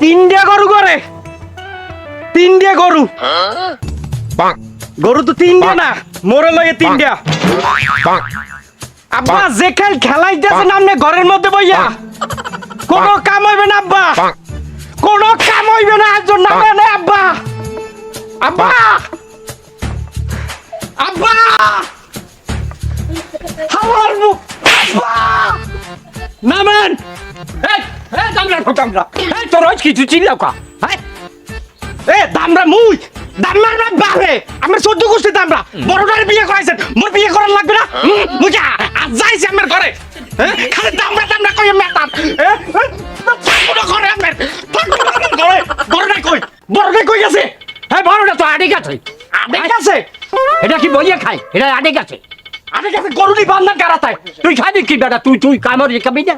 তিনটা গরু করে। তিনটা গরু। গরু তো তিনটা না, মোরে লয়ে তিনটা। আব্বা, যে খেল খেলাইতেছে নামনে ঘরের মধ্যে বইয়া। কোনো কাম হইবে না, আব্বা। কোনো কাম হইবে না একজন নামে না আব্বা। আব্বা! আব্বা! আমার মুখ আব্বা! নামেন! এই এই দামরা দামরা এই, তোর আজ কিছু চিল্লাও কা। হ্যাঁ এ দামরা মুই। দামরার না বাহে আমার সহ্য করছি দামরা বড়টার বিয়ে করাইছেন, মোর বিয়ে করার লাগবে না? বুঝা? আজ যাইছে আমার ঘরে। হ্যাঁ খালি দামরা দামরা কই মেটান এ থাকুন ঘরে আমার ঘরে বড়টাই কই? বড়টাই কই গেছে? হ্যাঁ বড়টা তো আড়ে গেছে। আবে গেছে? এটা কি বলিয়ে খায়? এটা আড়ে গেছে? আবে গেছে গরুনি বান্ধান কারাতায় তুই। খাবি কি বেটা? তুই তুই কামড় খাবি না।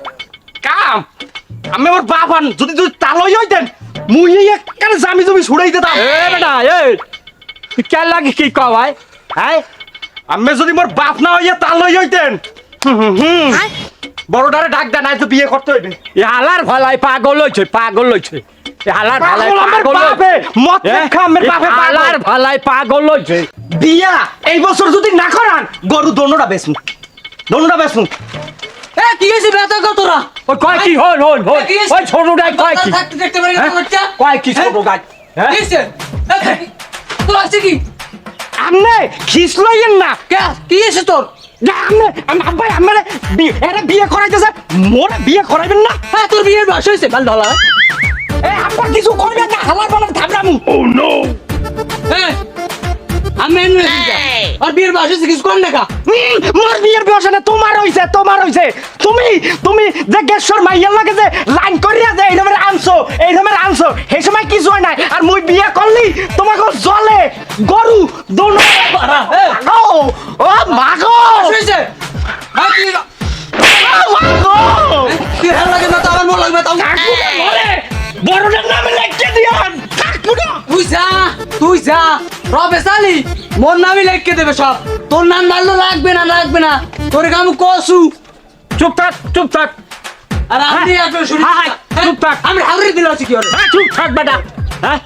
কাম। আমি ওর বাবান যদি তুই তালই হইতেন মুই এই একখানে জামি জমি ছুড়াই দিতাম। এ বেটা এ। তুই কেন লাগে কি কওয়ায় হ্যাঁ? আমি যদি মোর বাপ না হইয়া তালই হইতেন হুম, হুম, হুম। বড়টারে ডাক দেন আজ তো বিয়ে করতে হইবে। এ হালার ভালাই পাগল হইছে পাগল হইছে। এ হালার ভালাই পাগল বাপে খা বাপে পাগল। ভালাই পাগল হইছে বিয়া এই বছর যদি না করান গরু দোনোটা বেচমু দোনোটা বেচমু এ কি বেতা কর তোরা? ওই কয় কি এ, কি হয়েছে? ওই ছোট ডাক কয় কি? দেখতে পারি না হ্যাঁ? বাচ্চা কয় কি ছোট হ্যাঁ? কি হয়েছে? কি- তোর আছে কি? আমনে খিস লইয়েন না। কে? কি হয়েছে তোর? আমনে আব্বাই আমারে বি- এরা বিয়ে করাইতেছে মোরে বিয়ে করাইবেন না। হ্যাঁ তোর বিয়ের বয়স হয়েছে ভালো ঢলা হালার বালার থামরামু হ্যাঁ? আমি এনে দিই আর বিয়ের বয়স হয়েছে কিছু কর দেখা। হুম, মোর বিয়ের বয়সে না তোমার হইছে তোমার হইছে। তুমি তুমি যে গেশ্বর মাইয়ার লাগে যে লাইন করিয়া যে এই নামের আনছো এই নামের আনছো সেই সময় কিছু হয় নাই। আর মুই বিয়ে করলি তোমাকে জলে গরু ও হয়েছে। হ্যাঁ কি ও মাগো! কি ভালো লাগে না তো আমার লাগবে তাও কাকুটা মরে বড়টার নামে লিখে দিয়ান কাকুটা তুই যা তুই যা। রবে সালি মোর নামই লেখকে দেবে সব। তোর নাম ডাললো লাগবে না লাগবে না। তোর কাম কসু। চুপ থাক চুপ থাক। আর আমি এত শুনি হাই, চুপ থাক। আমি হাউরি দিলাছি কি হ্যাঁ চুপ থাক বেটা। হ্যাঁ?